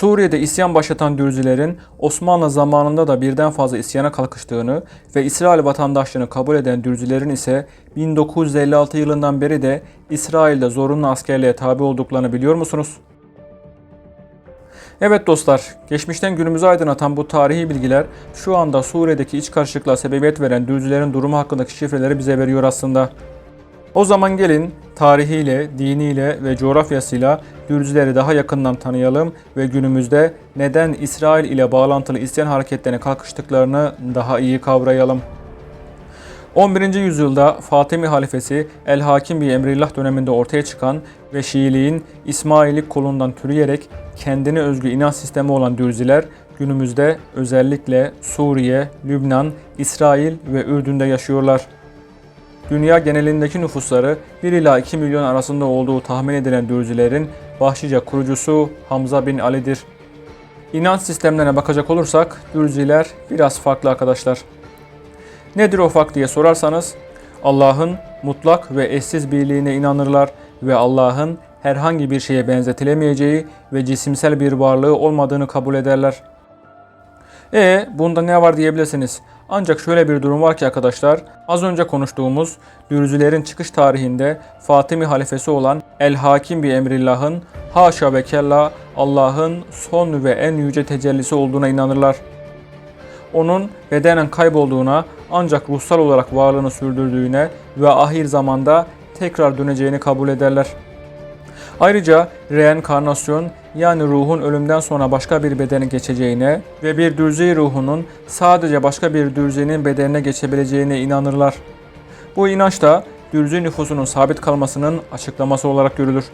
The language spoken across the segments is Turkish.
Suriye'de isyan başlatan Dürzilerin Osmanlı zamanında da birden fazla isyana kalkıştığını ve İsrail vatandaşlığını kabul eden Dürzilerin ise 1956 yılından beri de İsrail'de zorunlu askerliğe tabi olduklarını biliyor musunuz? Evet dostlar, geçmişten günümüze aydınlatan bu tarihi bilgiler şu anda Suriye'deki iç karışıklığa sebebiyet veren Dürzilerin durumu hakkındaki şifreleri bize veriyor aslında. O zaman gelin tarihiyle, diniyle ve coğrafyasıyla Dürzileri daha yakından tanıyalım ve günümüzde neden İsrail ile bağlantılı isyan hareketlerine kalkıştıklarını daha iyi kavrayalım. 11. yüzyılda Fatimi halifesi El Hakim bir Emrillah döneminde ortaya çıkan ve Şiiliğin İsmailik kolundan türeyerek kendine özgü inanç sistemi olan Dürziler günümüzde özellikle Suriye, Lübnan, İsrail ve Ürdün'de yaşıyorlar. Dünya genelindeki nüfusları 1 ila 2 milyon arasında olduğu tahmin edilen Dürzilerin başlıca kurucusu Hamza bin Ali'dir. İnanç sistemlerine bakacak olursak Dürziler biraz farklı arkadaşlar. Nedir o fark diye sorarsanız Allah'ın mutlak ve eşsiz birliğine inanırlar ve Allah'ın herhangi bir şeye benzetilemeyeceği ve cisimsel bir varlığı olmadığını kabul ederler. E bunda ne var diyebilirsiniz. Ancak şöyle bir durum var ki arkadaşlar, az önce konuştuğumuz Dürzilerin çıkış tarihinde Fatimi halifesi olan El Hakim bir Emrillah'ın haşa ve kella Allah'ın son ve en yüce tecellisi olduğuna inanırlar. Onun bedenen kaybolduğuna ancak ruhsal olarak varlığını sürdürdüğüne ve ahir zamanda tekrar döneceğini kabul ederler. Ayrıca reenkarnasyon yani ruhun ölümden sonra başka bir bedene geçeceğine ve bir dürzi ruhunun sadece başka bir dürzinin bedenine geçebileceğine inanırlar. Bu inanç da dürzi nüfusunun sabit kalmasının açıklaması olarak görülür.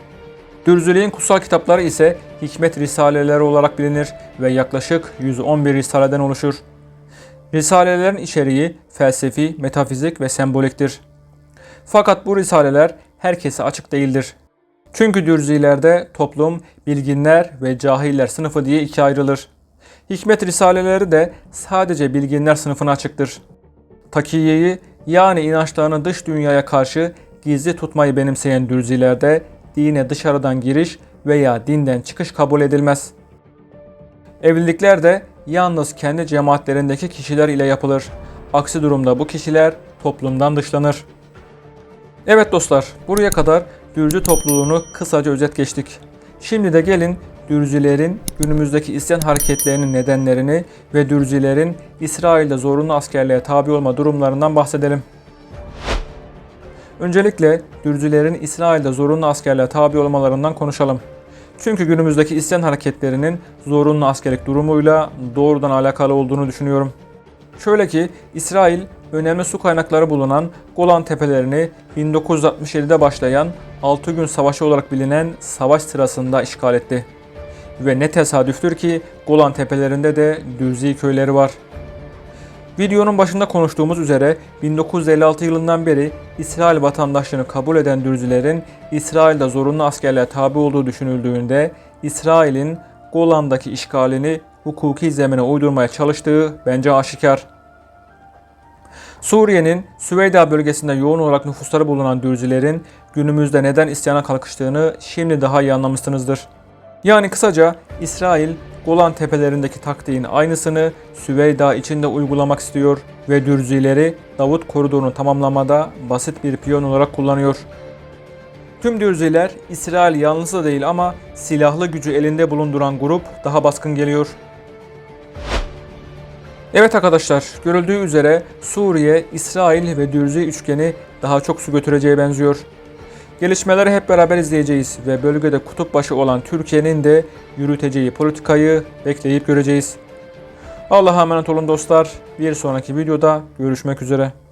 Dürzülüğün kutsal kitapları ise hikmet risaleleri olarak bilinir ve yaklaşık 111 risaleden oluşur. Risalelerin içeriği felsefi, metafizik ve semboliktir. Fakat bu risaleler herkese açık değildir. Çünkü dürzilerde toplum, bilginler ve cahiller sınıfı diye ikiye ayrılır. Hikmet risaleleri de sadece bilginler sınıfına açıktır. Takiyeyi yani inançlarını dış dünyaya karşı gizli tutmayı benimseyen dürzilerde dine dışarıdan giriş veya dinden çıkış kabul edilmez. Evlilikler de yalnız kendi cemaatlerindeki kişiler ile yapılır. Aksi durumda bu kişiler toplumdan dışlanır. Evet dostlar, buraya kadar Dürzü topluluğunu kısaca özet geçtik. Şimdi de gelin Dürzülerin günümüzdeki isyan hareketlerinin nedenlerini ve Dürzülerin İsrail'de zorunlu askerliğe tabi olma durumlarından bahsedelim. Öncelikle Dürzülerin İsrail'de zorunlu askerliğe tabi olmalarından konuşalım. Çünkü günümüzdeki isyan hareketlerinin zorunlu askerlik durumuyla doğrudan alakalı olduğunu düşünüyorum. Şöyle ki İsrail önemli su kaynakları bulunan Golan Tepelerini 1967'de başlayan 6 gün savaşı olarak bilinen savaş sırasında işgal etti. Ve ne tesadüftür ki Golan Tepelerinde de Dürzi köyleri var. Videonun başında konuştuğumuz üzere 1956 yılından beri İsrail vatandaşlığını kabul eden Dürzilerin İsrail'de zorunlu askerliğe tabi olduğu düşünüldüğünde İsrail'in Golan'daki işgalini hukuki zemine uydurmaya çalıştığı bence aşikar. Suriye'nin Süveyda bölgesinde yoğun olarak nüfusları bulunan Dürzilerin günümüzde neden isyana kalkıştığını şimdi daha iyi anlamışsınızdır. Yani kısaca İsrail Golan tepelerindeki taktiğin aynısını Süveyda içinde uygulamak istiyor ve Dürzileri Davut koridorunu tamamlamada basit bir piyon olarak kullanıyor. Tüm Dürziler İsrail yalnız da değil ama silahlı gücü elinde bulunduran grup daha baskın geliyor. Evet arkadaşlar, görüldüğü üzere Suriye, İsrail ve Dürzi üçgeni daha çok su götüreceğe benziyor. Gelişmeleri hep beraber izleyeceğiz ve bölgede kutup başı olan Türkiye'nin de yürüteceği politikayı bekleyip göreceğiz. Allah'a emanet olun dostlar. Bir sonraki videoda görüşmek üzere.